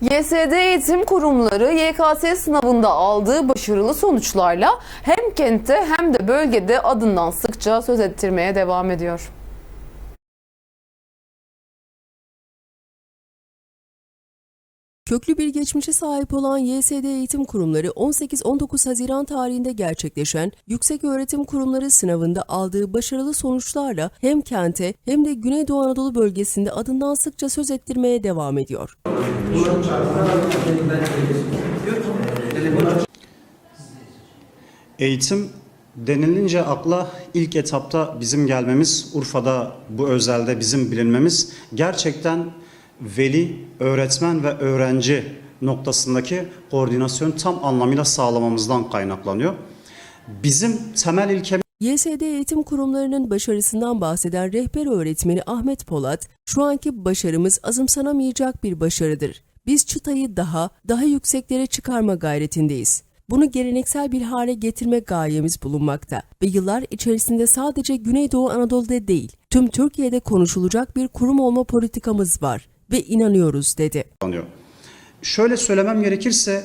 YSD eğitim kurumları YKS sınavında aldığı başarılı sonuçlarla hem kentte hem de bölgede adından sıkça söz ettirmeye devam ediyor. Köklü bir geçmişe sahip olan YSD eğitim kurumları 18-19 Haziran tarihinde gerçekleşen Yüksek Öğretim Kurumları sınavında aldığı başarılı sonuçlarla hem kente hem de Güneydoğu Anadolu bölgesinde adından sıkça söz ettirmeye devam ediyor. Eğitim denilince akla ilk etapta bizim gelmemiz, Urfa'da bu özelde bizim bilinmemiz gerçekten veli, öğretmen ve öğrenci noktasındaki koordinasyon tam anlamıyla sağlamamızdan kaynaklanıyor. Bizim temel ilkemiz YSD eğitim kurumlarının başarısından bahseden rehber öğretmeni Ahmet Polat, şu anki başarımız azımsanamayacak bir başarıdır. Biz çıtayı daha, daha yükseklere çıkarma gayretindeyiz. Bunu geleneksel bir hale getirme gayemiz bulunmakta ve yıllar içerisinde sadece Güneydoğu Anadolu'da değil, tüm Türkiye'de konuşulacak bir kurum olma politikamız var ve inanıyoruz dedi. Şöyle söylemem gerekirse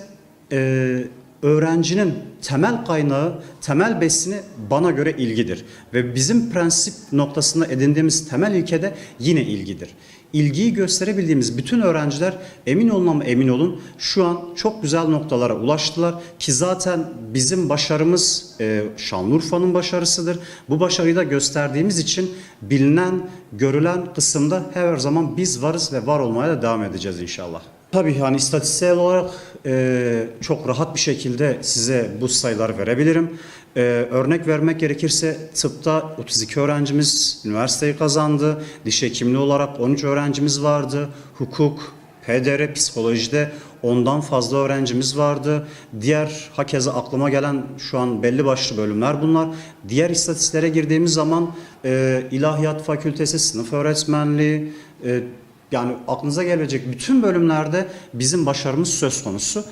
öğrencinin temel kaynağı, temel besini bana göre ilgidir. Ve bizim prensip noktasında edindiğimiz temel ilke de yine ilgidir. İlgiyi gösterebildiğimiz bütün öğrenciler emin olun ama emin olun şu an çok güzel noktalara ulaştılar ki zaten bizim başarımız e, Şanlıurfa'nın başarısıdır. Bu başarıyı da gösterdiğimiz için bilinen, görülen kısımda her zaman biz varız ve var olmaya da devam edeceğiz inşallah. Tabii yani istatistiksel olarak e, çok rahat bir şekilde size bu sayıları verebilirim. E, örnek vermek gerekirse tıpta 32 öğrencimiz üniversiteyi kazandı. Diş hekimliği olarak 13 öğrencimiz vardı. Hukuk, PDR, psikolojide ondan fazla öğrencimiz vardı. Diğer hakeza aklıma gelen şu an belli başlı bölümler bunlar. Diğer istatistiklere girdiğimiz zaman e, ilahiyat fakültesi, sınıf öğretmenliği, e, yani aklınıza gelecek bütün bölümlerde bizim başarımız söz konusu.